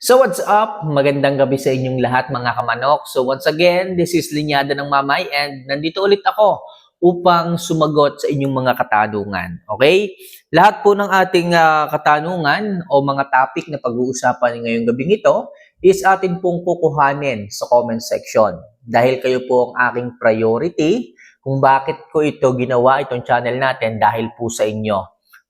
So what's up? Magandang gabi sa inyong lahat mga kamanok. So once again, this is Linyada ng Mamay and nandito ulit ako upang sumagot sa inyong mga katanungan. Okay? Lahat po ng ating ah, katanungan o mga topic na pag-uusapan ngayong gabing ito is atin pong kukuhanin sa comment section. Dahil kayo po ang aking priority kung bakit ko ito ginawa itong channel natin dahil po sa inyo.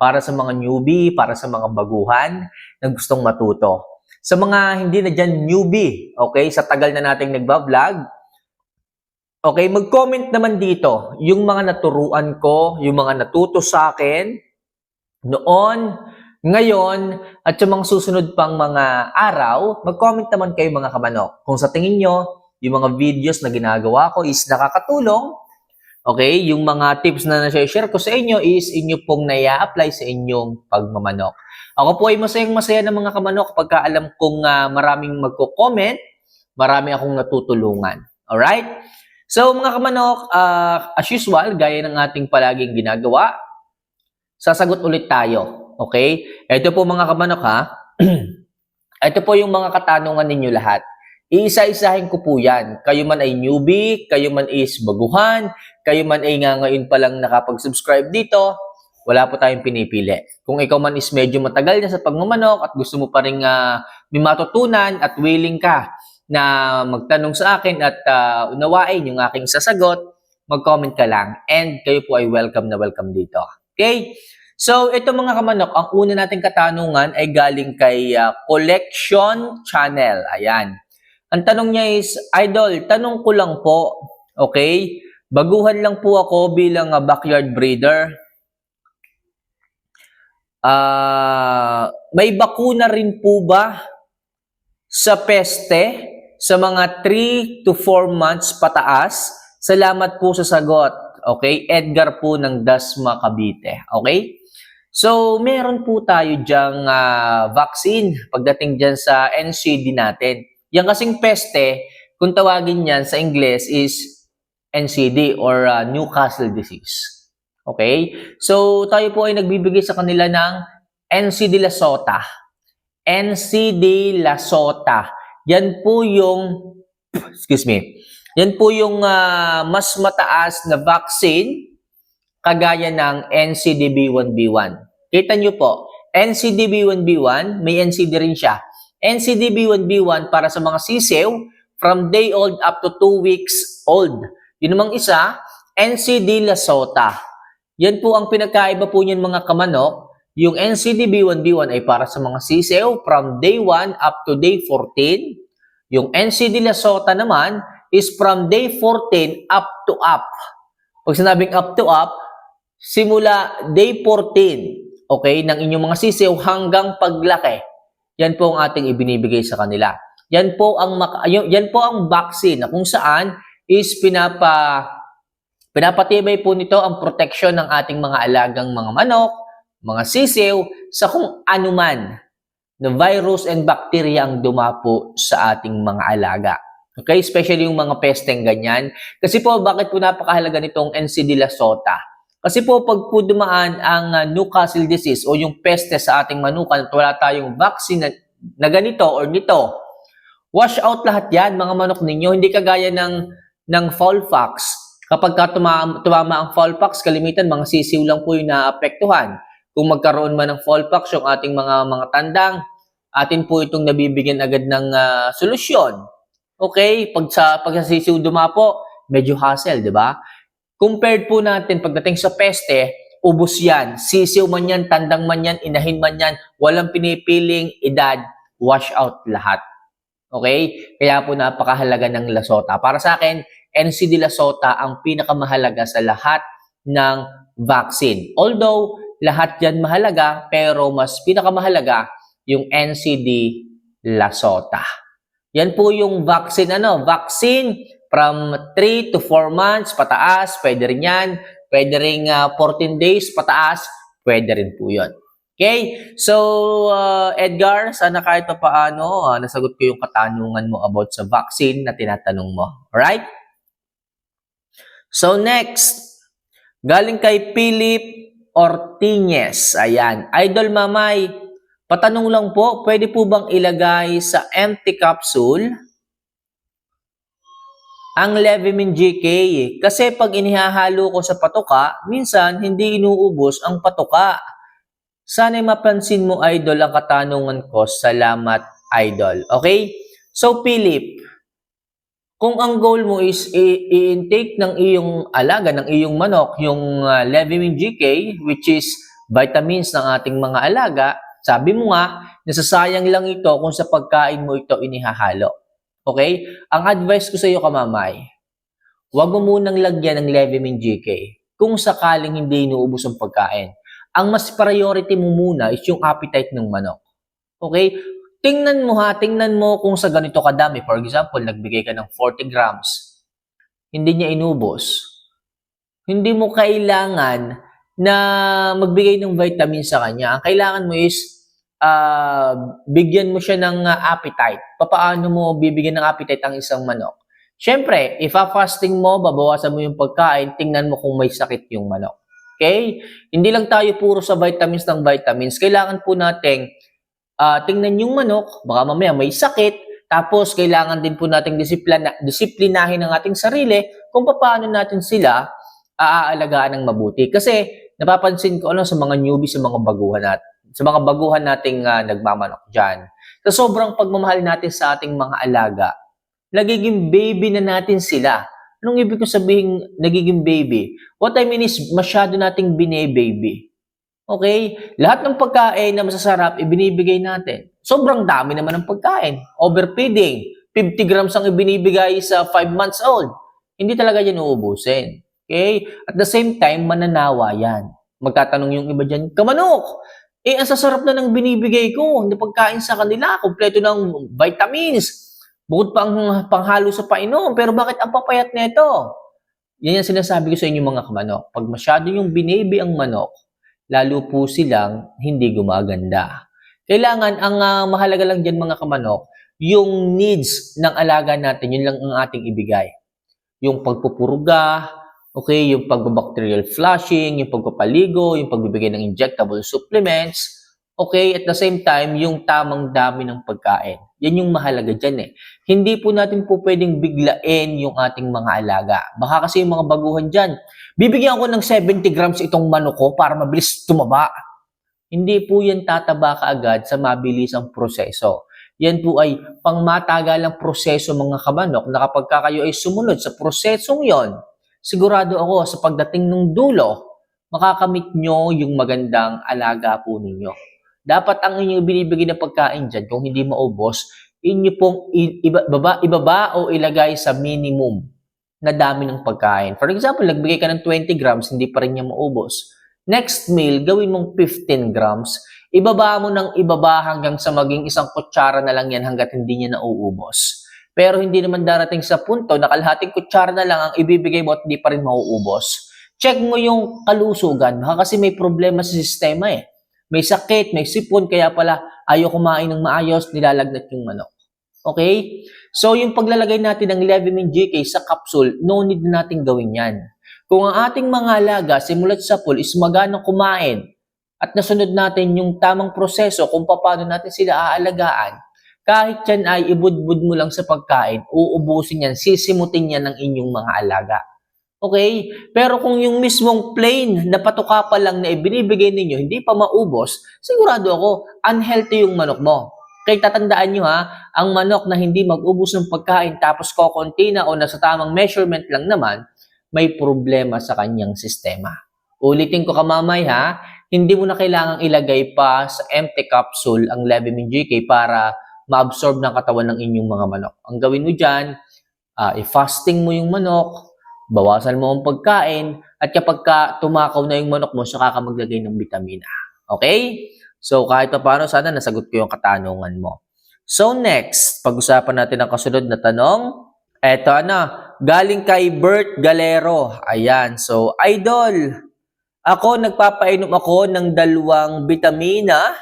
Para sa mga newbie, para sa mga baguhan na gustong matuto. Sa mga hindi na dyan newbie, okay, sa tagal na nating nagbablog, okay, mag-comment naman dito yung mga naturuan ko, yung mga natuto sa akin noon, ngayon, at yung mga susunod pang mga araw, mag-comment naman kayo mga kamanok. Kung sa tingin nyo, yung mga videos na ginagawa ko is nakakatulong, okay, yung mga tips na nasa-share ko sa inyo is inyo pong naya-apply sa inyong pagmamanok. Ako po ay masayang masaya ng mga kamanok pagka alam kong ah, maraming magko-comment, marami akong natutulungan. Alright? So mga kamanok, ah, as usual, gaya ng ating palaging ginagawa, sasagot ulit tayo. Okay? Ito po mga kamanok ha. Ito po yung mga katanungan ninyo lahat. Iisa-isahin ko po yan. Kayo man ay newbie, kayo man is baguhan, kayo man ay nga ngayon pa lang nakapag-subscribe dito, wala po tayong pinipili. Kung ikaw man is medyo matagal na sa pagmamanok at gusto mo pa rin ah, may matutunan at willing ka na magtanong sa akin at ah, unawain yung aking sasagot, mag-comment ka lang and kayo po ay welcome na welcome dito. Okay? So, ito mga kamanok, ang una nating katanungan ay galing kay ah, Collection Channel. Ayan. Ang tanong niya is, Idol, tanong ko lang po, okay? Baguhan lang po ako bilang ah, backyard breeder. Ah, may bakuna rin po ba sa peste sa mga 3 to 4 months pataas? Salamat po sa sagot. Okay? Edgar po ng Dasma Cavite. Okay? So, meron po tayo diyang ah, vaccine pagdating dyan sa NCD natin. Yan kasing peste, kung tawagin yan sa Ingles is NCD or ah, Newcastle disease. Okay? So, tayo po ay nagbibigay sa kanila ng NCD Lasota. NCD Lasota. Yan po yung, excuse me, yan po yung ah, mas mataas na vaccine kagaya ng NCDB1B1. Kita nyo po, NCDB1B1, may NCD rin siya. NCDB1B1 para sa mga sisew from day old up to 2 weeks old. Yun namang isa, NCD Lasota. Yan po ang pinagkaiba po niyan mga kamanok. Yung NCDB1B1 ay para sa mga sisew from day 1 up to day 14. Yung NCD Lasota naman is from day 14 up to up. Pag sinabing up to up, simula day 14, okay, ng inyong mga sisew hanggang paglaki. Yan po ang ating ibinibigay sa kanila. Yan po ang yan po ang vaccine na kung saan is pinapa pinapatibay po nito ang proteksyon ng ating mga alagang mga manok, mga sisiw sa kung anuman na virus and bacteria ang dumapo sa ating mga alaga. Okay, especially yung mga pesteng ganyan. Kasi po, bakit po napakahalaga nitong NCD Lasota? Kasi po, pag po dumaan ang uh, Newcastle disease o yung peste sa ating manukan at wala tayong vaccine na, na ganito or nito, wash out lahat yan, mga manok ninyo. Hindi kagaya ng, ng Fowlpox. Kapag ka tumama, tumama ang Fowlpox, kalimitan, mga sisiw lang po yung naapektuhan. Kung magkaroon man ng Fowlpox, yung ating mga mga tandang, atin po itong nabibigyan agad ng ah, solusyon. Okay, pag sa pag sa sisiw dumapo, medyo hassle, 'di ba? Compared po natin pagdating sa peste, ubos 'yan. Sisiw man 'yan, tandang man 'yan, inahin man 'yan, walang pinipiling edad, wash out lahat. Okay? Kaya po napakahalaga ng Lasota. Para sa akin, NCD Lasota ang pinakamahalaga sa lahat ng vaccine. Although lahat 'yan mahalaga, pero mas pinakamahalaga yung NCD Lasota. Yan po yung vaccine ano, vaccine from 3 to 4 months pataas, pwede rin yan. Pwede rin ah, 14 days pataas, pwede rin po yun. Okay? So, uh, Edgar, sana kahit pa paano, ah, nasagot ko yung katanungan mo about sa vaccine na tinatanong mo. Alright? So, next, galing kay Philip Ortiñez. Ayan. Idol Mamay, Patanong lang po, pwede po bang ilagay sa empty capsule ang Levimin GK? Kasi pag inihahalo ko sa patoka, minsan hindi inuubos ang patoka. Sana'y mapansin mo, Idol, ang katanungan ko. Salamat, Idol. Okay? So, Philip, kung ang goal mo is i-intake ng iyong alaga, ng iyong manok, yung uh, Levimin GK, which is vitamins ng ating mga alaga, sabi mo nga, nasasayang lang ito kung sa pagkain mo ito inihahalo. Okay? Ang advice ko sa iyo, kamamay, huwag mo munang lagyan ng Levimin GK kung sakaling hindi inuubos ang pagkain. Ang mas priority mo muna is yung appetite ng manok. Okay? Tingnan mo ha, tingnan mo kung sa ganito kadami. For example, nagbigay ka ng 40 grams. Hindi niya inubos. Hindi mo kailangan na magbigay ng vitamin sa kanya. Ang kailangan mo is ah, bigyan mo siya ng ah, appetite. Papaano mo bibigyan ng appetite ang isang manok? Siyempre, if fasting mo, babawasan mo yung pagkain, tingnan mo kung may sakit yung manok. Okay? Hindi lang tayo puro sa vitamins ng vitamins. Kailangan po nating ah, tingnan yung manok, baka mamaya may sakit, tapos kailangan din po nating disiplina, disiplinahin ang ating sarili kung paano natin sila aaalagaan ng mabuti. Kasi napapansin ko ano sa mga newbie, sa mga baguhan natin, sa mga baguhan nating ah, nagmamanok dyan. Sa sobrang pagmamahal natin sa ating mga alaga, nagiging baby na natin sila. Anong ibig ko sabihin nagiging baby? What I mean is masyado nating bine-baby. Okay? Lahat ng pagkain na masasarap, ibinibigay natin. Sobrang dami naman ng pagkain. Overfeeding. 50 grams ang ibinibigay sa 5 months old. Hindi talaga yan uubusin. Okay? At the same time, mananawa yan. Magtatanong yung iba dyan, kamanok! Eh, ang sasarap na ng binibigay ko. Hindi pagkain sa kanila. Kompleto ng vitamins. Bukod pa ang panghalo sa painom. Pero bakit ang papayat nito? Yan yung sinasabi ko sa inyo mga kamanok. Pag masyado yung binibi ang manok, lalo po silang hindi gumaganda. Kailangan, ang ah, mahalaga lang dyan mga kamanok, yung needs ng alaga natin, yun lang ang ating ibigay. Yung pagpupuruga, okay, yung pagbabacterial flushing, yung pagpapaligo, yung pagbibigay ng injectable supplements, okay, at the same time, yung tamang dami ng pagkain. Yan yung mahalaga dyan eh. Hindi po natin po pwedeng biglain yung ating mga alaga. Baka kasi yung mga baguhan dyan, bibigyan ko ng 70 grams itong manok ko para mabilis tumaba. Hindi po yan tataba kaagad sa mabilisang proseso. Yan po ay pangmatagalang proseso mga kamanok na kapag ka kayo ay sumunod sa prosesong yon, sigurado ako sa pagdating ng dulo, makakamit nyo yung magandang alaga po ninyo. Dapat ang inyong binibigay na pagkain dyan, kung hindi maubos, inyo pong i- iba, baba, ibaba o ilagay sa minimum na dami ng pagkain. For example, nagbigay ka ng 20 grams, hindi pa rin niya maubos. Next meal, gawin mong 15 grams. Ibaba mo ng ibaba hanggang sa maging isang kutsara na lang yan hanggat hindi niya nauubos. Pero hindi naman darating sa punto na kalahating kutsara na lang ang ibibigay mo at hindi pa rin mauubos. Check mo yung kalusugan. Baka kasi may problema sa sistema eh. May sakit, may sipon, kaya pala ayaw kumain ng maayos, nilalagnat yung manok. Okay? So, yung paglalagay natin ng Levimin GK sa capsule, no need na natin gawin yan. Kung ang ating mga alaga, simulat sa pool, is maganang kumain at nasunod natin yung tamang proseso kung paano natin sila aalagaan, kahit yan ay ibudbud mo lang sa pagkain, uubusin yan, sisimutin yan ng inyong mga alaga. Okay? Pero kung yung mismong plain na patuka pa lang na ibinibigay ninyo, hindi pa maubos, sigurado ako, unhealthy yung manok mo. Kaya tatandaan nyo ha, ang manok na hindi mag-ubos ng pagkain tapos kokonti na o nasa tamang measurement lang naman, may problema sa kanyang sistema. Ulitin ko kamamay ha, hindi mo na kailangang ilagay pa sa empty capsule ang Levimin GK para ma-absorb ng katawan ng inyong mga manok. Ang gawin mo dyan, ah, i-fasting mo yung manok, bawasan mo ang pagkain, at kapag ka tumakaw na yung manok mo, saka ka maglagay ng vitamina. Okay? So, kahit pa paano, sana nasagot ko yung katanungan mo. So, next, pag-usapan natin ang kasunod na tanong. Eto, ano, galing kay Bert Galero. Ayan, so, idol, ako, nagpapainom ako ng dalawang vitamina,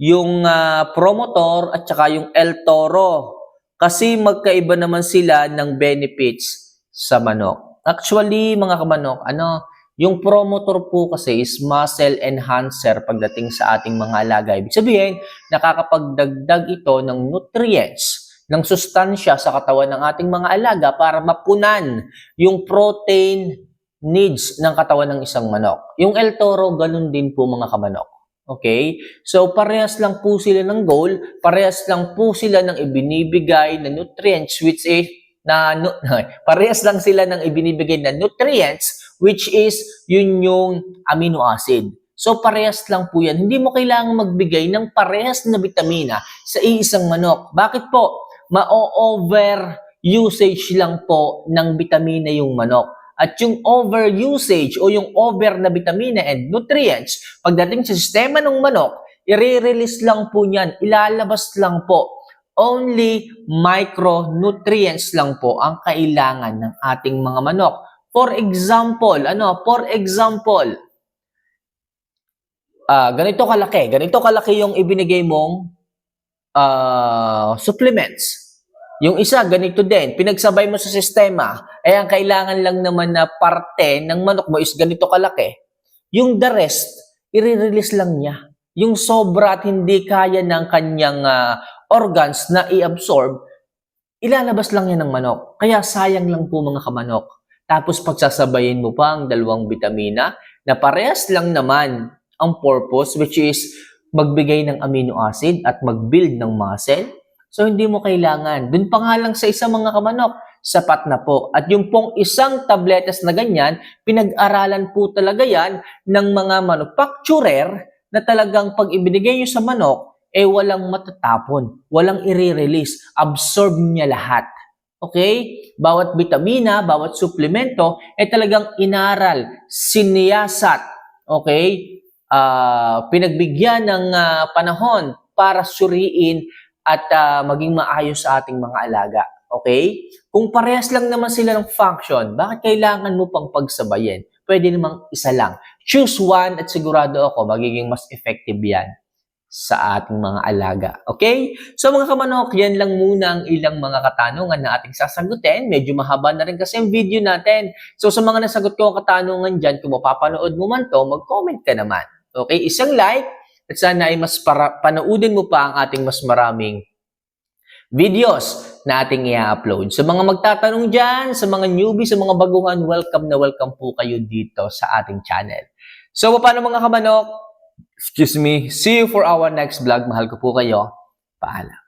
yung ah, Promotor at saka yung El Toro. Kasi magkaiba naman sila ng benefits sa manok. Actually, mga kamanok, ano, Yung promotor po kasi is muscle enhancer pagdating sa ating mga alaga. Ibig sabihin, nakakapagdagdag ito ng nutrients, ng sustansya sa katawan ng ating mga alaga para mapunan yung protein needs ng katawan ng isang manok. Yung El Toro, ganun din po mga kamanok. Okay? So, parehas lang po sila ng goal, parehas lang po sila ng ibinibigay na nutrients which is na nu- parehas lang sila ng ibinibigay na nutrients which is yun yung amino acid. So parehas lang po yan. Hindi mo kailangang magbigay ng parehas na vitamina sa iisang manok. Bakit po? Ma-over usage lang po ng vitamina yung manok. At yung over usage o yung over na vitamina and nutrients, pagdating sa sistema ng manok, i-release lang po niyan, ilalabas lang po. Only micronutrients lang po ang kailangan ng ating mga manok. For example, ano? For example, ah ganito kalaki, ganito kalaki yung ibinigay mong ah, supplements. Yung isa, ganito din. Pinagsabay mo sa sistema. Eh, ang kailangan lang naman na parte ng manok mo is ganito kalaki. Yung the rest, i-release lang niya. Yung sobra at hindi kaya ng kanyang ah, organs na i-absorb, ilalabas lang yan ng manok. Kaya sayang lang po mga kamanok. Tapos pagsasabayin mo pa ang dalawang vitamina na parehas lang naman ang purpose which is magbigay ng amino acid at mag-build ng muscle. So hindi mo kailangan. Doon pa nga lang sa isang mga kamanok, sapat na po. At yung pong isang tabletes na ganyan, pinag-aralan po talaga yan ng mga manufacturer na talagang pag ibinigay nyo sa manok, eh walang matatapon, walang i-release, absorb niya lahat. Okay? Bawat vitamina, bawat suplemento, eh talagang inaral, siniyasat, okay? Ah, pinagbigyan ng ah, panahon para suriin at ah, maging maayos sa ating mga alaga. Okay? Kung parehas lang naman sila ng function, bakit kailangan mo pang pagsabayin? Pwede namang isa lang. Choose one at sigurado ako magiging mas effective yan sa ating mga alaga. Okay? So mga kamanok, yan lang muna ang ilang mga katanungan na ating sasagutin. Medyo mahaba na rin kasi ang video natin. So sa mga nasagot ko ang katanungan dyan, kung mapapanood mo man to, mag-comment ka naman. Okay? Isang like at sana ay mas para, panoodin mo pa ang ating mas maraming videos na ating i-upload. Sa mga magtatanong dyan, sa mga newbie, sa mga baguhan, welcome na welcome po kayo dito sa ating channel. So, paano mga kamanok? Excuse me. See you for our next vlog. Mahal ko po kayo. Paalam.